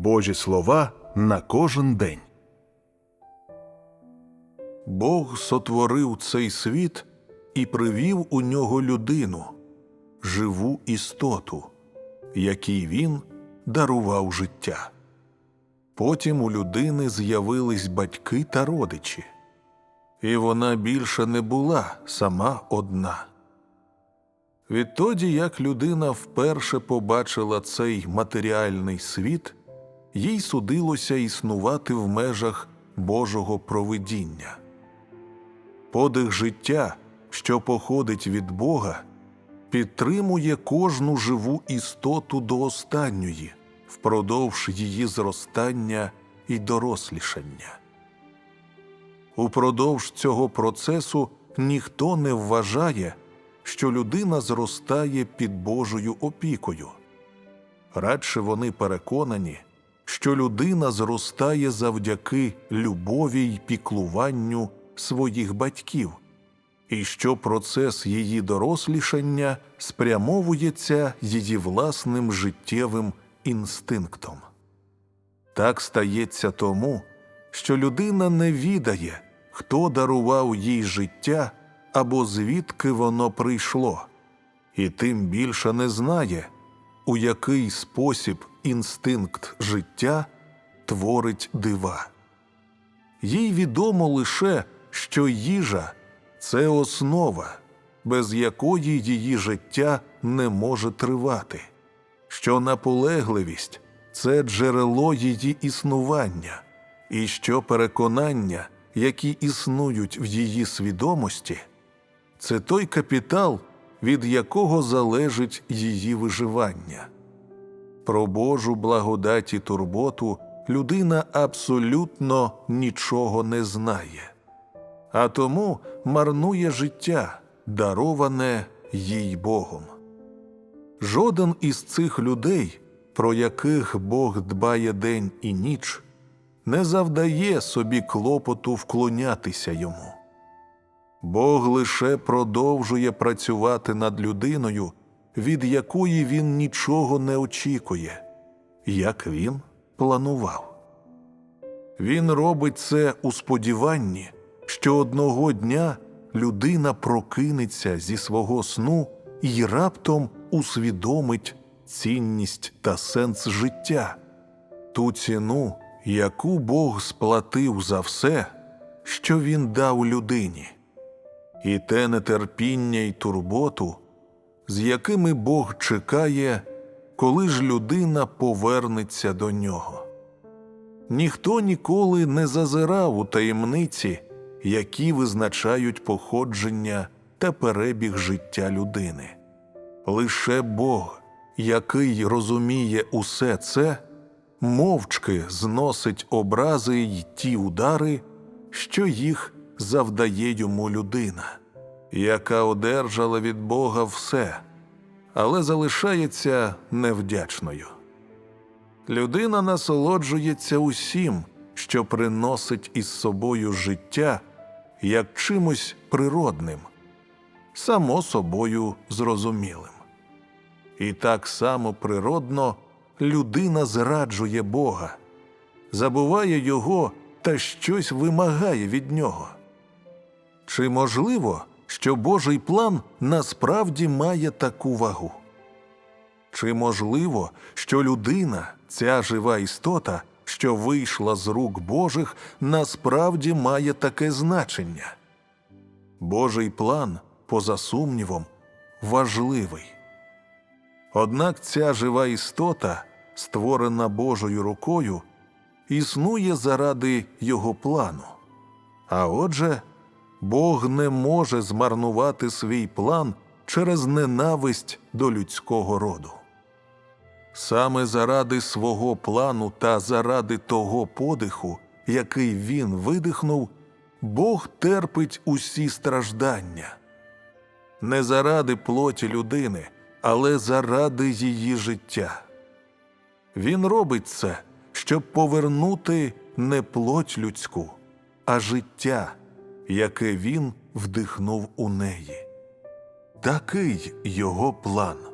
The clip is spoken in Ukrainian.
Божі слова на кожен день. Бог сотворив цей світ і привів у нього людину, живу істоту, якій він дарував життя. Потім у людини з'явились батьки та родичі, і вона більше не була сама одна. Відтоді, як людина вперше побачила цей матеріальний світ, їй судилося існувати в межах Божого провидіння. Подих життя, що походить від Бога, підтримує кожну живу істоту до останньої, впродовж її зростання і дорослішання. Упродовж цього процесу ніхто не вважає, що людина зростає під Божою опікою. Радше вони переконані, що людина зростає завдяки любові й піклуванню своїх батьків, і що процес її дорослішання спрямовується її власним життєвим інстинктом. Так стається тому, що людина не відає, хто дарував їй життя або звідки воно прийшло, і тим більше не знає, у який спосіб інстинкт життя творить дива. Їй відомо лише, що їжа це основа, без якої її життя не може тривати, що наполегливість це джерело її існування, і що переконання, які існують в її свідомості, це той капітал, від якого залежить її виживання. Про Божу благодать і турботу людина абсолютно нічого не знає, а тому марнує життя, дароване їй Богом. Жоден із цих людей, про яких Бог дбає день і ніч, не завдає собі клопоту вклонятися йому. Бог лише продовжує працювати над людиною, від якої він нічого не очікує, як він планував. Він робить це у сподіванні, що одного дня людина прокинеться зі свого сну і раптом усвідомить цінність та сенс життя, ту ціну, яку Бог сплатив за все, що він дав людині і те нетерпіння й турботу, з якими Бог чекає, коли ж людина повернеться до нього. Ніхто ніколи не зазирав у таємниці, які визначають походження та перебіг життя людини. Лише Бог, який розуміє усе це, мовчки зносить образи й ті удари, що їх завдає йому людина, яка одержала від Бога все, але залишається невдячною. Людина насолоджується усім, що приносить із собою життя як чимось природним, само собою зрозумілим. І так само природно людина зраджує Бога, забуває Його та щось вимагає від нього. Чи можливо, що Божий план насправді має таку вагу? Чи можливо, що людина, ця жива істота, що вийшла з рук Божих, насправді має таке значення? Божий план, поза сумнівом, важливий. Однак ця жива істота, створена Божою рукою, існує заради його плану. А отже, Бог не може змарнувати свій план через ненависть до людського роду. Саме заради свого плану та заради того подиху, який він видихнув, Бог терпить усі страждання. Не заради плоті людини, але заради її життя. Він робить це, щоб повернути не плоть людську, а життя яке він вдихнув у неї. Такий його план.